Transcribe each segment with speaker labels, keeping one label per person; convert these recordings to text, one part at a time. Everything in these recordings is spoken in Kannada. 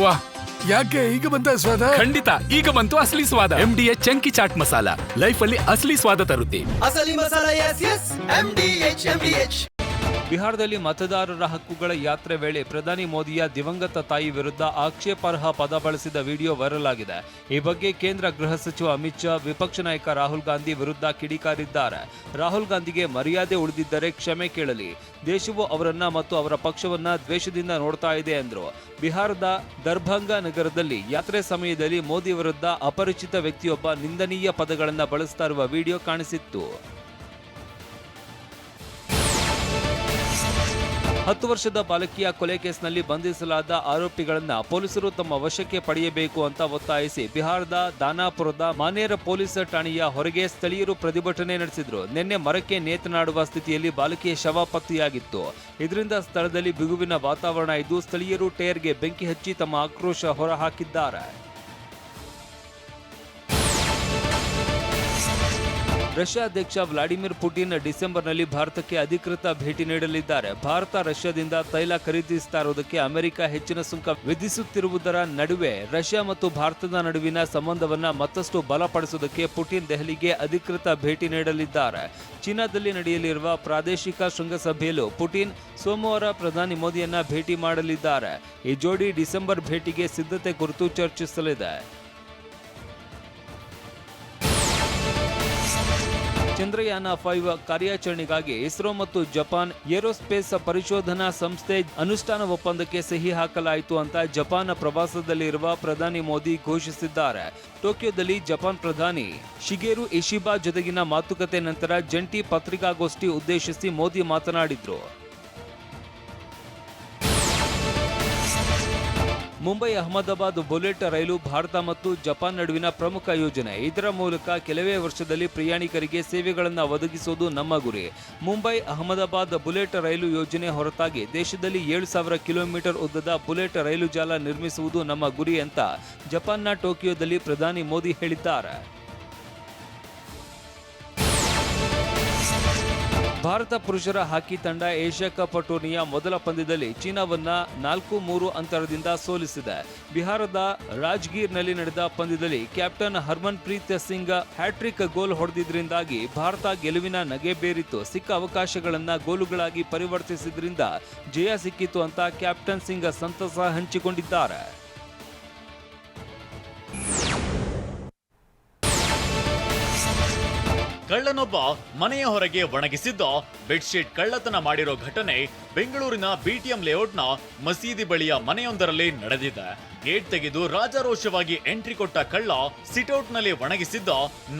Speaker 1: ವಾ
Speaker 2: ಯಾಕೆ ಈಗ ಬಂತ ಸ್ವಾದ
Speaker 1: ಖಂಡಿತ ಈಗ ಬಂತು ಅಸಲಿ ಸ್ವಾದ. M D H chunky chaat masala. Life ಅಲ್ಲಿ ಅಸಲಿ ಸ್ವಾದ ತರುತ್ತೆ.
Speaker 3: ಅಸಲಿ ಮಸಾಲ ಎಸ್ S M D H M D H
Speaker 4: ಬಿಹಾರದಲ್ಲಿ ಮತದಾರರ ಹಕ್ಕುಗಳ ಯಾತ್ರೆ ವೇಳೆ ಪ್ರಧಾನಿ ಮೋದಿಯ ದಿವಂಗತ ತಾಯಿ ವಿರುದ್ಧ ಆಕ್ಷೇಪಾರ್ಹ ಪದ ಬಳಸಿದ ವಿಡಿಯೋ ವೈರಲ್ ಆಗಿದೆ. ಈ ಬಗ್ಗೆ ಕೇಂದ್ರ ಗೃಹ ಸಚಿವ ಅಮಿತ್ ಶಾ, ವಿಪಕ್ಷ ನಾಯಕ ರಾಹುಲ್ ಗಾಂಧಿ ವಿರುದ್ಧ ಕಿಡಿಕಾರಿದ್ದಾರೆ. ರಾಹುಲ್ ಗಾಂಧಿಗೆ ಮರ್ಯಾದೆ ಉಳಿದಿದ್ದರೆ ಕ್ಷಮೆ ಕೇಳಲಿ. ದೇಶವು ಅವರನ್ನ ಮತ್ತು ಅವರ ಪಕ್ಷವನ್ನ ದ್ವೇಷದಿಂದ ನೋಡ್ತಾ ಇದೆ ಎಂದರು. ಬಿಹಾರದ ದರ್ಭಂಗ ನಗರದಲ್ಲಿ ಯಾತ್ರೆ ಸಮಯದಲ್ಲಿ ಮೋದಿ ವಿರುದ್ಧ ಅಪರಿಚಿತ ವ್ಯಕ್ತಿಯೊಬ್ಬ ನಿಂದನೀಯ ಪದಗಳನ್ನು ಬಳಸ್ತಾ ಇರುವ ವಿಡಿಯೋ ಕಾಣಿಸಿತ್ತು. ಹತ್ತು ವರ್ಷದ ಬಾಲಕಿಯ ಕೊಲೆ ಕೇಸ್ನಲ್ಲಿ ಬಂಧಿಸಲಾದ ಆರೋಪಿಗಳನ್ನು ಪೊಲೀಸರು ತಮ್ಮ ವಶಕ್ಕೆ ಪಡೆಯಬೇಕು ಅಂತ ಒತ್ತಾಯಿಸಿ ಬಿಹಾರದ ದಾನಾಪುರದ ಮಾನೇರ ಪೊಲೀಸ್ ಠಾಣೆಯ ಹೊರಗೆ ಸ್ಥಳೀಯರು ಪ್ರತಿಭಟನೆ ನಡೆಸಿದ್ರು. ನಿನ್ನೆ ಮರಕ್ಕೆ ನೇತನಾಡುವ ಸ್ಥಿತಿಯಲ್ಲಿ ಬಾಲಕಿಯ ಶವ ಪತ್ತೆಯಾಗಿತ್ತು. ಇದರಿಂದ ಸ್ಥಳದಲ್ಲಿ ಬಿಗುವಿನ ವಾತಾವರಣ ಇದ್ದು ಸ್ಥಳೀಯರು ಟೈರ್ಗೆ ಬೆಂಕಿ ಹಚ್ಚಿ ತಮ್ಮ ಆಕ್ರೋಶ ಹೊರಹಾಕಿದ್ದಾರೆ. ರಷ್ಯಾ ಅಧ್ಯಕ್ಷ ವ್ಲಾಡಿಮಿರ್ ಪುಟಿನ್ ಡಿಸೆಂಬರ್ನಲ್ಲಿ ಭಾರತಕ್ಕೆ ಅಧಿಕೃತ ಭೇಟಿ ನೀಡಲಿದ್ದಾರೆ. ಭಾರತ ರಷ್ಯಾದಿಂದ ತೈಲ ಖರೀದಿಸ್ತಾ ಇರುವುದಕ್ಕೆ ಅಮೆರಿಕ ಹೆಚ್ಚಿನ ಸುಂಕ ವಿಧಿಸುತ್ತಿರುವುದರ ನಡುವೆ ರಷ್ಯಾ ಮತ್ತು ಭಾರತದ ನಡುವಿನ ಸಂಬಂಧವನ್ನ ಮತ್ತಷ್ಟು ಬಲಪಡಿಸುವುದಕ್ಕೆ ಪುಟಿನ್ ದೆಹಲಿಗೆ ಅಧಿಕೃತ ಭೇಟಿ ನೀಡಲಿದ್ದಾರೆ. ಚೀನಾದಲ್ಲಿ ನಡೆಯಲಿರುವ ಪ್ರಾದೇಶಿಕ ಶೃಂಗಸಭೆಯಲ್ಲೂ ಪುಟಿನ್ ಸೋಮವಾರ ಪ್ರಧಾನಿ ಮೋದಿಯನ್ನ ಭೇಟಿ ಮಾಡಲಿದ್ದಾರೆ. ಈ ಜೋಡಿ ಡಿಸೆಂಬರ್ ಭೇಟಿಗೆ ಸಿದ್ಧತೆ ಕುರಿತು ಚರ್ಚಿಸಲಿದೆ. ಚಂದ್ರಯಾನ ಫೈವ್ ಕಾರ್ಯಾಚರಣೆಗಾಗಿ ಇಸ್ರೋ ಮತ್ತು ಜಪಾನ್ ಏರೋಸ್ಪೇಸ್ ಪರಿಶೋಧನಾ ಸಂಸ್ಥೆ ಅನುಷ್ಠಾನ ಒಪ್ಪಂದಕ್ಕೆ ಸಹಿ ಹಾಕಲಾಯಿತು ಅಂತ ಜಪಾನ್ ಪ್ರವಾಸದಲ್ಲಿರುವ ಪ್ರಧಾನಿ ಮೋದಿ ಘೋಷಿಸಿದ್ದಾರೆ. ಟೋಕಿಯೋದಲ್ಲಿ ಜಪಾನ್ ಪ್ರಧಾನಿ ಶಿಗೇರು ಇಶಿಬಾ ಜೊತೆಗಿನ ಮಾತುಕತೆ ನಂತರ ಜಂಟಿ ಪತ್ರಿಕಾಗೋಷ್ಠಿ ಉದ್ದೇಶಿಸಿ ಮೋದಿ ಮಾತನಾಡಿದ್ರು. ಮುಂಬೈ ಅಹಮದಾಬಾದ್ ಬುಲೆಟ್ ರೈಲು ಭಾರತ ಮತ್ತು ಜಪಾನ್ ನಡುವಿನ ಪ್ರಮುಖ ಯೋಜನೆ. ಇದರ ಮೂಲಕ ಕೆಲವೇ ವರ್ಷದಲ್ಲಿ ಪ್ರಯಾಣಿಕರಿಗೆ ಸೇವೆಗಳನ್ನು ಒದಗಿಸುವುದು ನಮ್ಮ ಗುರಿ. ಮುಂಬೈ ಅಹಮದಾಬಾದ್ ಬುಲೆಟ್ ರೈಲು ಯೋಜನೆ ಹೊರತಾಗಿ ದೇಶದಲ್ಲಿ ಏಳು ಸಾವಿರ ಕಿಲೋಮೀಟರ್ ಉದ್ದದ ಬುಲೆಟ್ ರೈಲು ಜಾಲ ನಿರ್ಮಿಸುವುದು ನಮ್ಮ ಗುರಿ ಅಂತ ಜಪಾನ್ನ ಟೋಕಿಯೋದಲ್ಲಿ ಪ್ರಧಾನಿ ಮೋದಿ ಹೇಳಿದ್ದಾರೆ. ಭಾರತ ಪುರುಷರ ಹಾಕಿ ತಂಡ ಏಷ್ಯಾ ಕಪ್ ಟೂರ್ನಿಯ ಮೊದಲ ಪಂದ್ಯದಲ್ಲಿ ಚೀನಾವನ್ನ ನಾಲ್ಕು ಮೂರು ಅಂತರದಿಂದ ಸೋಲಿಸಿದೆ. ಬಿಹಾರದ ರಾಜ್ಗೀರ್ನಲ್ಲಿ ನಡೆದ ಪಂದ್ಯದಲ್ಲಿ captain Harmanpreet Singh hat trick goal ಹೊಡೆದಿದ್ದರಿಂದಾಗಿ Bharat ಗೆಲುವಿನ ನಗೆ ಬೇರಿತ್ತು. ಸಿಕ್ಕ ಅವಕಾಶಗಳನ್ನು ಗೋಲುಗಳಾಗಿ ಪರಿವರ್ತಿಸಿದ್ರಿಂದ ಜಯ ಸಿಕ್ಕಿತು ಅಂತ ಕ್ಯಾಪ್ಟನ್ ಸಿಂಗ್ ಸಂತಸ ಹಂಚಿಕೊಂಡಿದ್ದಾರೆ.
Speaker 5: ಕಳ್ಳನೊಬ್ಬ ಮನೆಯ ಹೊರಗೆ ಒಣಗಿಸಿದ್ದ ಬೆಡ್ಶೀಟ್ ಕಳ್ಳತನ ಮಾಡಿರೋ ಘಟನೆ ಬೆಂಗಳೂರಿನ ಬಿಟಿಎಂ ಲೇಔಟ್ನ ಮಸೀದಿ ಬಳಿಯ ಮನೆಯೊಂದರಲ್ಲಿ ನಡೆದಿದೆ. ಗೇಟ್ ತೆಗೆದು ರಾಜಾರೋಷವಾಗಿ ಎಂಟ್ರಿ ಕೊಟ್ಟ ಕಳ್ಳ ಸಿಟೌಟ್ನಲ್ಲಿ ಒಣಗಿಸಿದ್ದ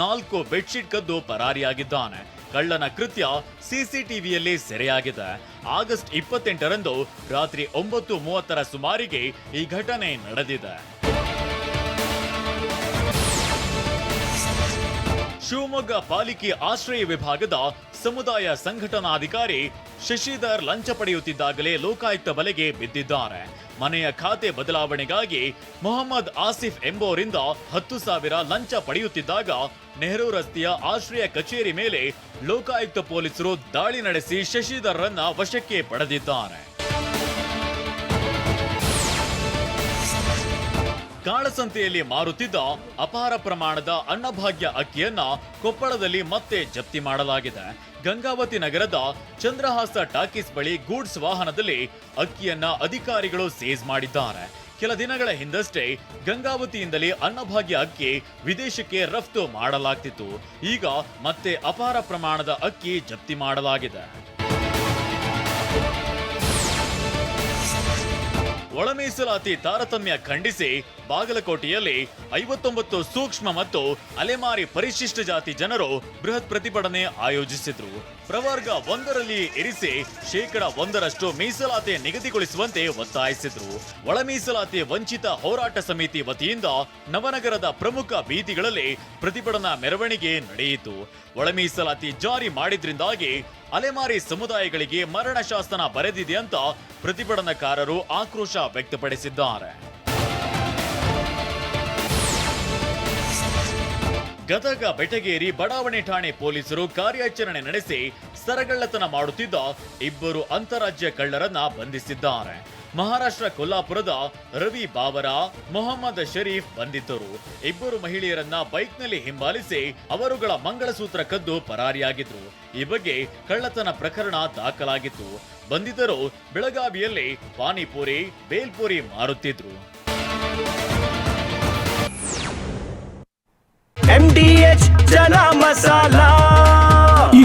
Speaker 5: ನಾಲ್ಕು ಬೆಡ್ಶೀಟ್ ಕದ್ದು ಪರಾರಿಯಾಗಿದ್ದಾನೆ. ಕಳ್ಳನ ಕೃತ್ಯ ಸಿಸಿಟಿವಿಯಲ್ಲಿ ಸೆರೆಯಾಗಿದೆ. ಆಗಸ್ಟ್ ಇಪ್ಪತ್ತೆಂಟರಂದು ರಾತ್ರಿ ಒಂಬತ್ತು ಮೂವತ್ತರ ಸುಮಾರಿಗೆ ಈ ಘಟನೆ ನಡೆದಿದೆ. ಶಿವಮೊಗ್ಗ ಪಾಲಿಕೆ ಆಶ್ರಯ ವಿಭಾಗದ ಸಮುದಾಯ ಸಂಘಟನಾಧಿಕಾರಿ ಶಶಿಧರ್ ಲಂಚ ಪಡೆಯುತ್ತಿದ್ದಾಗಲೇ ಲೋಕಾಯುಕ್ತ ಬಲೆಗೆ ಬಿದ್ದಿದ್ದಾರೆ. ಮನೆಯ ಖಾತೆ ಬದಲಾವಣೆಗಾಗಿ ಮೊಹಮ್ಮದ್ ಆಸಿಫ್ ಎಂಬುವರಿಂದ ಹತ್ತು ಸಾವಿರ ಲಂಚ ಪಡೆಯುತ್ತಿದ್ದಾಗ ನೆಹರು ರಸ್ತೆಯ ಆಶ್ರಯ ಕಚೇರಿ ಮೇಲೆ ಲೋಕಾಯುಕ್ತ ಪೊಲೀಸರು ದಾಳಿ ನಡೆಸಿ ಶಶಿಧರ್ರನ್ನ ವಶಕ್ಕೆ ಪಡೆದಿದ್ದಾರೆ. ಕಾಳಸಂತೆಯಲ್ಲಿ ಮಾರುತ್ತಿದ್ದ ಅಪಾರ ಪ್ರಮಾಣದ ಅನ್ನಭಾಗ್ಯ ಅಕ್ಕಿಯನ್ನ ಕೊಪ್ಪಳದಲ್ಲಿ ಮತ್ತೆ ಜಪ್ತಿ ಮಾಡಲಾಗಿದೆ. ಗಂಗಾವತಿ ನಗರದ ಚಂದ್ರಹಾಸ ಟಾಕೀಸ್ ಬಳಿ ಗೂಡ್ಸ್ ವಾಹನದಲ್ಲಿ ಅಕ್ಕಿಯನ್ನ ಅಧಿಕಾರಿಗಳು ಸೇಜ್ ಮಾಡಿದ್ದಾರೆ. ಕೆಲ ದಿನಗಳ ಹಿಂದಷ್ಟೇ ಗಂಗಾವತಿಯಿಂದಲೇ ಅನ್ನಭಾಗ್ಯ ಅಕ್ಕಿ ವಿದೇಶಕ್ಕೆ ರಫ್ತು ಮಾಡಲಾಗ್ತಿತ್ತು. ಈಗ ಮತ್ತೆ ಅಪಾರ ಪ್ರಮಾಣದ ಅಕ್ಕಿ ಜಪ್ತಿ ಮಾಡಲಾಗಿದೆ. ಒಳ ಮೀಸಲಾತಿ ತಾರತಮ್ಯ ಖಂಡಿಸಿ ಬಾಗಲಕೋಟೆಯಲ್ಲಿ ಐವತ್ತೊಂಬತ್ತು ಸೂಕ್ಷ್ಮ ಮತ್ತು ಅಲೆಮಾರಿ ಪರಿಶಿಷ್ಟ ಜಾತಿ ಜನರು ಬೃಹತ್ ಪ್ರತಿಭಟನೆ ಆಯೋಜಿಸಿದ್ರು. ಪ್ರವರ್ಗ ಒಂದರಲ್ಲಿ ಇರಿಸಿ ಶೇಕಡ ಒಂದರಷ್ಟು ಮೀಸಲಾತಿ ನಿಗದಿಗೊಳಿಸುವಂತೆ ಒತ್ತಾಯಿಸಿದ್ರು. ಒಳ ಮೀಸಲಾತಿ ವಂಚಿತ ಹೋರಾಟ ಸಮಿತಿ ವತಿಯಿಂದ ನವನಗರದ ಪ್ರಮುಖ ಬೀದಿಗಳಲ್ಲಿ ಪ್ರತಿಭಟನಾ ಮೆರವಣಿಗೆ ನಡೆಯಿತು. ಒಳ ಮೀಸಲಾತಿ ಜಾರಿ ಮಾಡಿದ್ರಿಂದಾಗಿ ಅಲೆಮಾರಿ ಸಮುದಾಯಗಳಿಗೆ ಮರಣ ಶಾಸನ ಬರೆದಿದೆ ಅಂತ ಪ್ರತಿಭಟನಾಕಾರರು ಆಕ್ರೋಶ ವ್ಯಕ್ತಪಡಿಸಿದ್ದಾರೆ. ಗದಗ ಬೆಟಗೇರಿ ಬಡಾವಣೆ ಠಾಣೆ ಪೊಲೀಸರು ಕಾರ್ಯಾಚರಣೆ ನಡೆಸಿ ಸರಗಳ್ಳತನ ಮಾಡುತ್ತಿದ್ದ ಇಬ್ಬರು ಅಂತಾರಾಜ್ಯ ಕಳ್ಳರನ್ನ ಬಂಧಿಸಿದ್ದಾರೆ. ಮಹಾರಾಷ್ಟ್ರ ಕೊಲ್ಲಾಪುರದ ರವಿ ಬಾಬರ ಮೊಹಮ್ಮದ್ ಶರೀಫ್ ಬಂದಿದ್ದರು. ಇಬ್ಬರು ಮಹಿಳೆಯರನ್ನ ಬೈಕ್ನಲ್ಲಿ ಹಿಂಬಾಲಿಸಿ ಅವರುಗಳ ಮಂಗಳಸೂತ್ರ ಕದ್ದು ಪರಾರಿಯಾಗಿದ್ರು. ಈ ಬಗ್ಗೆ ಕಳ್ಳತನ ಪ್ರಕರಣ ದಾಖಲಾಗಿತ್ತು. ಬಂದಿದ್ದರು ಬೆಳಗಾವಿಯಲ್ಲಿ ಪಾನಿಪುರಿ, ಬೇಲ್ಪುರಿ ಮಾರುತ್ತಿದ್ರು.